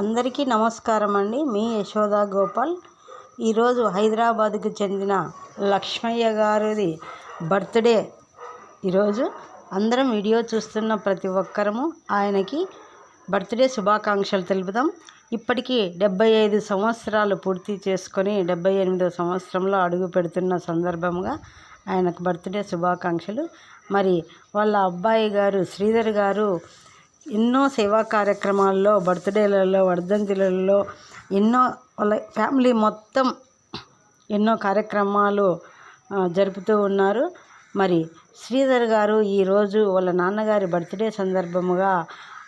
అందరికీ నమస్కారం అండి మీ యశోద గోపాల్. ఈరోజు హైదరాబాద్కు చెందిన లక్ష్మయ్య గారిది బర్త్డే. ఈరోజు అందరం వీడియో చూస్తున్న ప్రతి ఒక్కరము ఆయనకి బర్త్డే శుభాకాంక్షలు తెలుపుదాం. ఇప్పటికీ డెబ్బై ఐదు సంవత్సరాలు పూర్తి చేసుకొని డెబ్బై ఎనిమిదో సంవత్సరంలో అడుగు పెడుతున్న సందర్భంగా ఆయనకు బర్త్డే శుభాకాంక్షలు. మరి వాళ్ళ అబ్బాయి గారు శ్రీధర్ గారు ఎన్నో సేవా కార్యక్రమాల్లో బర్త్డేలలో వర్ధంతులలో ఎన్నో వాళ్ళ ఫ్యామిలీ మొత్తం ఎన్నో కార్యక్రమాలు జరుపుతూ ఉన్నారు. మరి శ్రీధర్ గారు ఈరోజు వాళ్ళ నాన్నగారి బర్త్డే సందర్భముగా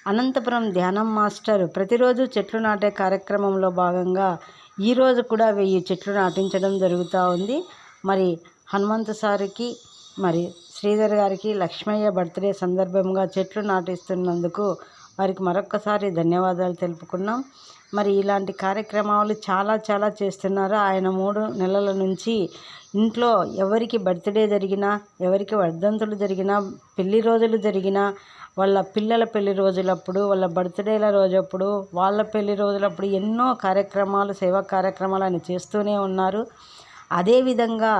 అనంతపురం ధ్యానం మాస్టర్ ప్రతిరోజు చెట్లు నాటే కార్యక్రమంలో భాగంగా ఈరోజు కూడా వెయ్యి చెట్లు నాటించడం జరుగుతూ ఉంది. మరి హనుమంతు సారికి మరి శ్రీధర్ గారికి లక్ష్మయ్య బర్త్డే సందర్భంగా చెట్లు నాటిస్తున్నందుకు వారికి మరొక్కసారి ధన్యవాదాలు తెలుపుకున్నాం. మరి ఇలాంటి కార్యక్రమాలు చాలా చాలా చేస్తున్నారు. ఆయన మూడు నెలల నుంచి ఇంట్లో ఎవరికి బర్త్డే జరిగినా ఎవరికి వర్ధంతులు జరిగినా పెళ్ళి రోజులు జరిగినా వాళ్ళ పిల్లల పెళ్ళి రోజులప్పుడు వాళ్ళ బర్త్డేల రోజప్పుడు వాళ్ళ పెళ్ళి రోజులప్పుడు ఎన్నో కార్యక్రమాలు సేవా కార్యక్రమాలు ఆయన చేస్తూనే ఉన్నారు. అదేవిధంగా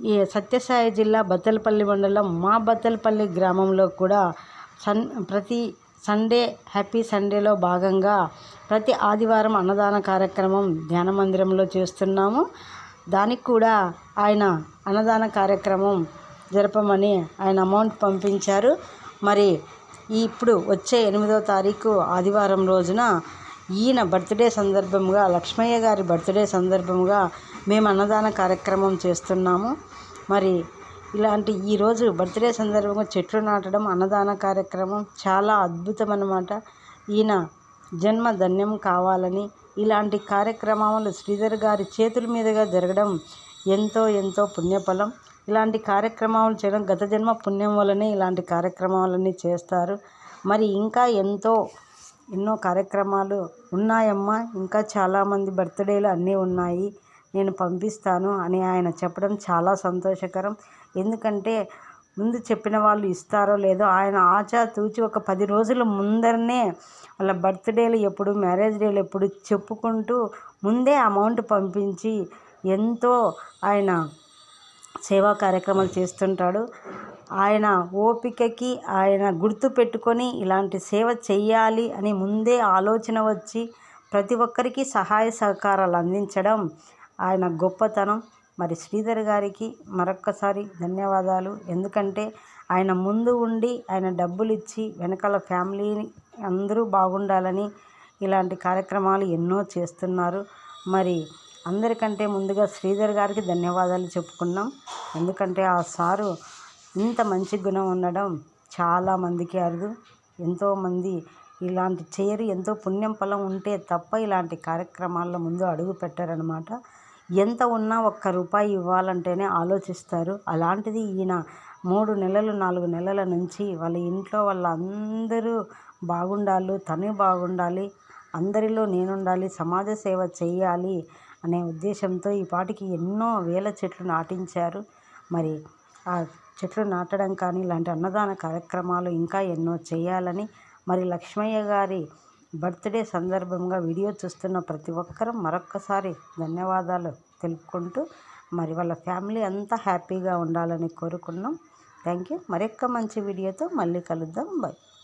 ఈ సత్యసాయి జిల్లా బత్తలపల్లి మండలం మా బత్తలపల్లి గ్రామంలో కూడా సన్ ప్రతి సండే హ్యాపీ సండేలో భాగంగా ప్రతి ఆదివారం అన్నదాన కార్యక్రమం ధ్యాన మందిరంలో చేస్తున్నాము. దానికి కూడా ఆయన అన్నదాన కార్యక్రమం జరపమని ఆయన అమౌంట్ పంపించారు. మరి ఇప్పుడు వచ్చే ఎనిమిదో తారీఖు ఆదివారం రోజున ఈయన బర్త్డే సందర్భంగా లక్ష్మయ్య గారి బర్త్డే సందర్భంగా మేము అన్నదాన కార్యక్రమం చేస్తున్నాము. మరి ఇలాంటి ఈరోజు బర్త్డే సందర్భంగా చెట్లు నాటడం అన్నదాన కార్యక్రమం చాలా అద్భుతం అన్నమాట ఈయన జన్మ ధన్యం కావాలని ఇలాంటి కార్యక్రమాలు శ్రీధర్ గారి చేతుల మీదుగా జరగడం ఎంతో ఎంతో పుణ్యఫలం. ఇలాంటి కార్యక్రమాలు చేయడం గత జన్మ పుణ్యం వల్లనే ఇలాంటి కార్యక్రమాలన్నీ చేస్తారు. మరి ఇంకా ఎంతో ఎన్నో కార్యక్రమాలు ఉన్నాయమ్మా. ఇంకా చాలామంది బర్త్డేలు అన్నీ ఉన్నాయి. నేను పంపిస్తాను అని ఆయన చెప్పడం చాలా సంతోషకరం. ఎందుకంటే ముందు చెప్పిన వాళ్ళు ఇస్తారో లేదో ఆయన ఆచాతూచి ఒక పది రోజుల ముందరనే వాళ్ళ బర్త్డేలు ఎప్పుడు మ్యారేజ్ డేలు ఎప్పుడు చెప్పుకుంటూ ముందే అమౌంట్ పంపించి ఎంతో ఆయన సేవా కార్యక్రమాలు చేస్తుంటాడు. ఆయన ఓపికకి ఆయన గుర్తు పెట్టుకొని ఇలాంటి సేవ చేయాలి అని ముందే ఆలోచన వచ్చి ప్రతి ఒక్కరికి సహాయ సహకారాలు అందించడం ఆయన గొప్పతనం. మరి శ్రీధర్ గారికి మరొక్కసారి ధన్యవాదాలు. ఎందుకంటే ఆయన ముందు ఉండి ఆయన డబ్బులు ఇచ్చి వెనకాల ఫ్యామిలీని అందరూ బాగుండాలని ఇలాంటి కార్యక్రమాలు ఎన్నో చేస్తున్నారు. మరి అందరికంటే ముందుగా శ్రీధర్ గారికి ధన్యవాదాలు చెప్పుకున్నాం. ఎందుకంటే ఆ సారు ఇంత మంచి గుణం ఉండడం చాలామందికి అరుదు. ఎంతోమంది ఇలాంటి చేయరు ఎంతో పుణ్యం ఫలం ఉంటే తప్ప ఇలాంటి కార్యక్రమాల్లో ముందు అడుగు పెట్టారనమాట ఎంత ఉన్నా ఒక్క రూపాయి ఇవ్వాలంటేనే ఆలోచిస్తారు. అలాంటిది ఈయన మూడు నెలలు నాలుగు నెలల నుంచి వాళ్ళ ఇంట్లో వాళ్ళ అందరూ బాగుండాలి తను బాగుండాలి అందరిలో నేనుండాలి సమాజ సేవ చేయాలి అనే ఉద్దేశంతో ఈ పాటికి ఎన్నో వేల చెట్లు నాటించారు. మరి చెట్లు నాటడం కానీ ఇలాంటి అన్నదాన కార్యక్రమాలు ఇంకా ఎన్నో చేయాలని మరి లక్ష్మయ్య గారి బర్త్డే సందర్భంగా వీడియో చూస్తున్న ప్రతి ఒక్కరూ మరొక్కసారి ధన్యవాదాలు తెలుపుకుంటూ మరి వాళ్ళ ఫ్యామిలీ అంతా హ్యాపీగా ఉండాలని కోరుకున్నాం. Thank you. మరొక్క మంచి వీడియోతో మళ్ళీ కలుద్దాం. బాయ్